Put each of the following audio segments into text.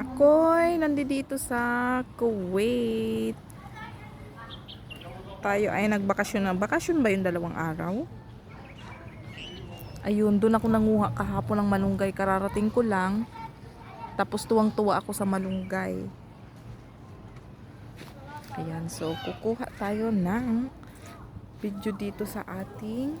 Ako'y nandito sa Kuwait. Tayo ay nagbakasyon na. Bakasyon ba yung dalawang araw? Ayun, doon ako nanguha kahapon ng malunggay. Kararating ko lang. Tapos tuwang-tuwa ako sa malunggay. Ayan, so kukuha tayo ng video dito sa ating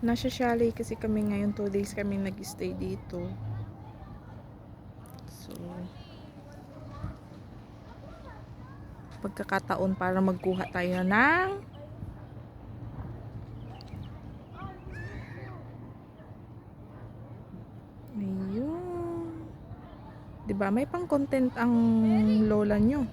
Nasa chalet kasi kami ngayon, 2 days kami nag-stay dito. So, pagkakataon para magkuha tayo ng Ayun. 'Di ba May pang-content ang lola nyo.